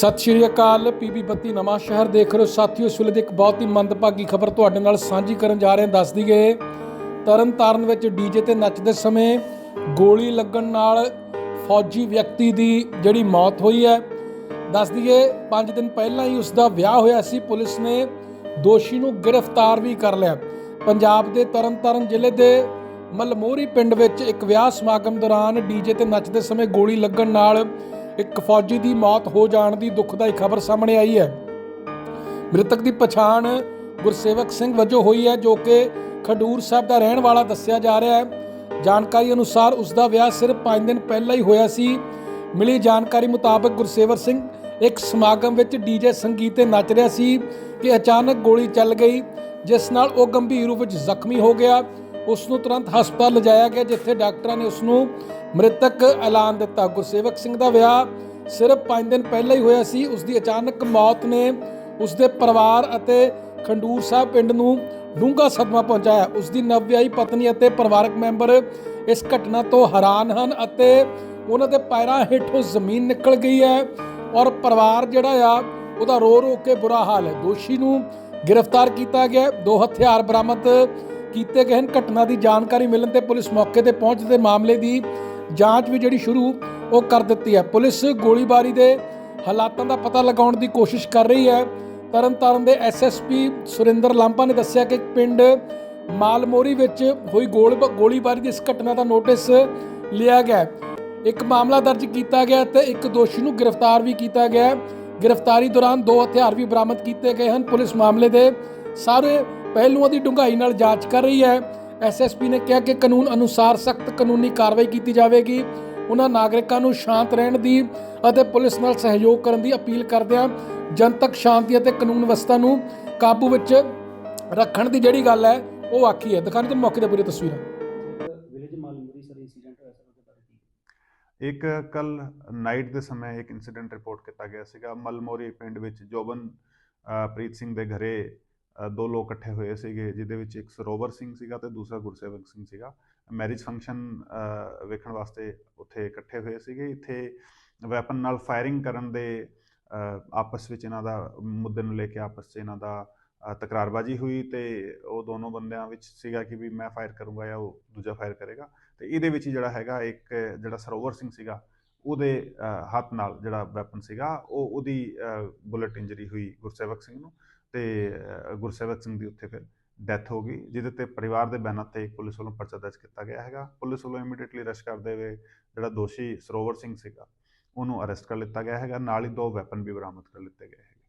ਸਤਿ ਸ਼੍ਰੀ ਅਕਾਲ ਪੀਬੀ ਬੱਤੀ ਨਵਾਂ ਸ਼ਹਿਰ ਦੇਖ ਰਹੇ ਹੋ। ਸਾਥੀਓ, ਇਸ ਵੇਲੇ ਦੀ ਇੱਕ ਬਹੁਤ ਹੀ ਮੰਦਭਾਗੀ ਖਬਰ ਤੁਹਾਡੇ ਨਾਲ ਸਾਂਝੀ ਕਰਨ ਜਾ ਰਹੇ ਹਾਂ। ਦੱਸ ਦਈਏ ਤਰਨ ਤਾਰਨ ਵਿੱਚ ਡੀਜੇ ਤੇ ਨੱਚਦੇ ਸਮੇਂ ਗੋਲੀ ਲੱਗਣ ਨਾਲ ਫੌਜੀ ਵਿਅਕਤੀ ਦੀ ਜਿਹੜੀ ਮੌਤ ਹੋਈ ਹੈ। ਦੱਸ ਦਈਏ 5 ਦਿਨ ਪਹਿਲਾਂ ਹੀ ਉਸ ਦਾ ਵਿਆਹ ਹੋਇਆ ਸੀ। ਪੁਲਿਸ ਨੇ ਦੋਸ਼ੀ ਨੂੰ ਗ੍ਰਿਫਤਾਰ ਵੀ ਕਰ ਲਿਆ। ਪੰਜਾਬ ਦੇ ਤਰਨਤਾਰਨ ਜ਼ਿਲ੍ਹੇ ਦੇ ਮਲਮੋਰੀ ਪਿੰਡ ਵਿੱਚ ਇੱਕ ਵਿਆਹ ਸਮਾਗਮ ਦੌਰਾਨ ਡੀਜੇ ਤੇ ਨੱਚਦੇ ਸਮੇਂ ਗੋਲੀ ਲੱਗਣ ਨਾਲ ਇੱਕ ਫੌਜੀ ਦੀ ਮੌਤ ਹੋ ਜਾਣ ਦੀ ਦੁਖਦਾਈ ਖਬਰ ਸਾਹਮਣੇ ਆਈ ਹੈ। ਮ੍ਰਿਤਕ ਦੀ ਪਛਾਣ ਗੁਰਸੇਵਕ ਸਿੰਘ ਵਜੋਂ ਹੋਈ ਹੈ, ਜੋ ਕਿ ਖਡੂਰ ਸਾਹਿਬ ਦਾ ਰਹਿਣ ਵਾਲਾ ਦੱਸਿਆ ਜਾ ਰਿਹਾ ਹੈ। ਜਾਣਕਾਰੀ ਅਨੁਸਾਰ ਉਸ ਦਾ ਵਿਆਹ ਸਿਰਫ 5 ਦਿਨ ਪਹਿਲਾਂ ਹੀ ਹੋਇਆ ਸੀ। ਮਿਲੀ ਜਾਣਕਾਰੀ ਮੁਤਾਬਕ ਗੁਰਸੇਵਕ ਸਿੰਘ ਇੱਕ ਸਮਾਗਮ ਵਿੱਚ ਡੀਜੇ ਸੰਗੀਤ ਤੇ ਨੱਚ ਰਿਹਾ ਸੀ ਕਿ ਅਚਾਨਕ ਗੋਲੀ ਚੱਲ ਗਈ, ਜਿਸ ਨਾਲ ਉਹ ਗੰਭੀਰ ਰੂਪ ਵਿੱਚ ਜ਼ਖਮੀ ਹੋ ਗਿਆ। ਉਸ ਨੂੰ ਤੁਰੰਤ ਹਸਪਤਾਲ ਲਿਜਾਇਆ ਗਿਆ, ਜਿੱਥੇ ਡਾਕਟਰਾਂ ਨੇ ਉਸ ਨੂੰ ਮ੍ਰਿਤਕ ਐਲਾਨ ਦਿੱਤਾ। ਗੁਰਸੇਵਕ ਸਿੰਘ ਦਾ ਵਿਆਹ ਸਿਰਫ 5 ਦਿਨ ਪਹਿਲਾਂ ਹੀ ਹੋਇਆ ਸੀ। ਉਸ ਦੀ ਅਚਾਨਕ ਮੌਤ ਨੇ ਉਸ ਦੇ ਪਰਿਵਾਰ ਅਤੇ ਖੰਡੂਰ ਸਾਹਿਬ ਪਿੰਡ ਨੂੰ ਡੂੰਘਾ ਸਦਮਾ ਪਹੁੰਚਾਇਆ। ਉਸ ਦੀ ਨਵਵਿਆਹੀ ਪਤਨੀ ਅਤੇ ਪਰਿਵਾਰਕ ਮੈਂਬਰ ਇਸ ਘਟਨਾ ਤੋਂ ਹੈਰਾਨ ਹਨ ਅਤੇ ਉਹਨਾਂ ਦੇ ਪੈਰਾਂ ਹੇਠੋਂ ਜ਼ਮੀਨ ਨਿਕਲ ਗਈ ਹੈ ਔਰ ਪਰਿਵਾਰ ਜਿਹੜਾ ਆ, ਉਹਦਾ ਰੋ ਰੋ ਕੇ ਬੁਰਾ ਹਾਲ ਹੈ। ਦੋਸ਼ੀ ਨੂੰ ਗ੍ਰਿਫਤਾਰ ਕੀਤਾ ਗਿਆ। ਦੋ ਹਥਿਆਰ ਬਰਾਮਦ ਕੀਤੇ ਗਏ ਹਨ। ਘਟਨਾ ਦੀ ਜਾਣਕਾਰੀ ਮਿਲਣ ਤੇ ਪੁਲਿਸ ਮੌਕੇ ਤੇ ਪਹੁੰਚ ਤੇ ਮਾਮਲੇ ਦੀ ਜਾਂਚ ਵੀ ਜਿਹੜੀ ਸ਼ੁਰੂ ਉਹ ਕਰ ਦਿੱਤੀ ਹੈ। ਪੁਲਿਸ ਗੋਲੀਬਾਰੀ ਦੇ ਹਾਲਾਤਾਂ ਦਾ ਪਤਾ ਲਗਾਉਣ ਦੀ ਕੋਸ਼ਿਸ਼ ਕਰ ਰਹੀ ਹੈ। ਤਰਨਤਾਰਨ ਦੇ ਐਸਐਸਪੀ ਸੁਰਿੰਦਰ ਲਾਂਪਾ ਨੇ ਦੱਸਿਆ ਕਿ ਪਿੰਡ ਮਾਲਮੋਰੀ ਵਿੱਚ ਹੋਈ ਗੋਲ ਗੋਲੀਬਾਰੀ ਦੀ ਇਸ ਘਟਨਾ ਦਾ ਨੋਟਿਸ ਲਿਆ ਗਿਆ ਇੱਕ ਮਾਮਲਾ ਦਰਜ ਕੀਤਾ ਗਿਆ ਤੇ ਇੱਕ ਦੋਸ਼ੀ ਨੂੰ ਗ੍ਰਿਫਤਾਰ ਵੀ ਕੀਤਾ ਗਿਆ ਗ੍ਰਿਫਤਾਰੀ ਦੌਰਾਨ ਦੋ ਹਥਿਆਰ ਵੀ ਬਰਾਮਦ ਕੀਤੇ ਗਏ ਹਨ। ਪੁਲਿਸ ਮਾਮਲੇ ਦੇ ਸਾਰੇ ਪਹਿਲੂਆਂ ਦੀ ਡੂੰਘਾਈ ਨਾਲ ਜਾਂਚ ਕਰ ਰਹੀ ਹੈ। ਐਸਐਸਪੀ ਨੇ ਕਿਹਾ ਕਿ ਕਾਨੂੰਨ ਅਨੁਸਾਰ ਸਖਤ ਕਾਨੂੰਨੀ ਕਾਰਵਾਈ ਕੀਤੀ ਜਾਵੇਗੀ। ਉਹਨਾਂ ਨਾਗਰਿਕਾਂ ਨੂੰ ਸ਼ਾਂਤ ਰਹਿਣ ਦੀ ਅਤੇ ਪੁਲਿਸ ਨਾਲ ਸਹਿਯੋਗ ਕਰਨ ਦੀ ਅਪੀਲ ਕਰਦਿਆਂ ਜਨਤਕ ਸ਼ਾਂਤੀ ਅਤੇ ਕਾਨੂੰਨ ਵਿਵਸਥਾ ਨੂੰ ਕਾਬੂ ਵਿੱਚ ਰੱਖਣ ਦੀ ਜਿਹੜੀ ਗੱਲ ਹੈ ਉਹ ਆਖੀ ਹੈ। ਦਿਖਾਣੀ ਤੁਹਾਨੂੰ ਮੌਕੇ ਤੇ ਪੂਰੀ ਤਸਵੀਰਾਂ। ਵਿਲੇਜ ਮਾਲੂਮਪੁਰੀ ਸਰ ਇੰਸੀਡੈਂਟ ਹੋਇਆ ਸਰ ਉਹਦੇ ਬਾਰੇ ਕੀ? ਇੱਕ ਕੱਲ ਨਾਈਟ ਦੇ ਸਮੇਂ ਇੱਕ ਇਨਸੀਡੈਂਟ ਰਿਪੋਰਟ ਕੀਤਾ ਗਿਆ ਸੀਗਾ। ਮਲਮੋਰੀ ਪਿੰਡ ਵਿੱਚ ਜੋਬਨ ਪ੍ਰੀਤ ਸਿੰਘ ਦੇ ਘਰੇ ਦੋ ਲੋਕ ਇਕੱਠੇ ਹੋਏ ਸੀਗੇ, ਜਿਹਦੇ ਵਿੱਚ ਇੱਕ ਸਰੋਵਰ ਸਿੰਘ ਸੀਗਾ ਤੇ ਦੂਸਰਾ ਗੁਰਸੇਵਕ ਸਿੰਘ ਸੀਗਾ। ਮੈਰਿਜ ਫੰਕਸ਼ਨ ਵੇਖਣ ਵਾਸਤੇ ਉੱਥੇ ਇਕੱਠੇ ਹੋਏ ਸੀਗੇ। ਇੱਥੇ ਵੈਪਨ ਨਾਲ ਫਾਇਰਿੰਗ ਕਰਨ ਦੇ ਆਪਸ ਵਿੱਚ ਇਹਨਾਂ ਦਾ ਮੁੱਦੇ ਨੂੰ ਲੈ ਕੇ ਆਪਸ 'ਚ ਇਹਨਾਂ ਦਾ ਤਕਰਾਰਬਾਜ਼ੀ ਹੋਈ ਤੇ ਉਹ ਦੋਨੋਂ ਬੰਦਿਆਂ ਵਿੱਚ ਸੀਗਾ ਕਿ ਵੀ ਮੈਂ ਫਾਇਰ ਕਰੂੰਗਾ ਜਾਂ ਉਹ ਦੂਜਾ ਫਾਇਰ ਕਰੇਗਾ। ਤੇ ਇਹਦੇ ਵਿੱਚ ਹੀ ਜਿਹੜਾ ਹੈਗਾ ਇੱਕ ਜਿਹੜਾ ਸਰੋਵਰ ਸਿੰਘ ਸੀਗਾ ਉਹਦੇ ਹੱਥ ਨਾਲ ਜਿਹੜਾ ਵੈਪਨ ਸੀਗਾ, ਉਹ ਉਹਦੀ ਬੁਲਟ ਇੰਜਰੀ ਹੋਈ ਗੁਰਸੇਵਕ ਸਿੰਘ ਨੂੰ ਤੇ ਗੁਰਸੇਵਕ ਸਿੰਘ ਦੀ ਉੱਥੇ ਫਿਰ ਡੈਥ ਹੋ ਗਈ, ਜਿਹਦੇ ਤੇ ਪਰਿਵਾਰ ਦੇ ਬਿਆਨਾਂ ਤੇ ਪੁਲਿਸ ਵੱਲੋਂ ਪਰਚਾ ਦਰਜ ਕੀਤਾ ਗਿਆ ਹੈਗਾ। ਪੁਲਿਸ ਵੱਲੋਂ ਇਮੀਡੀਏਟਲੀ ਰਸ਼ ਕਰਦੇ ਹੋਏ ਜਿਹੜਾ ਦੋਸ਼ੀ ਸਰੋਵਰ ਸਿੰਘ ਸੀਗਾ, ਉਹਨੂੰ ਅਰੈਸਟ ਕਰ ਲਿੱਤਾ ਗਿਆ ਹੈਗਾ। ਨਾਲ ਹੀ ਦੋ ਵੈਪਨ ਵੀ ਬਰਾਮਦ ਕਰ ਲਿੱਤੇ ਗਏ ਹੈਗੇ।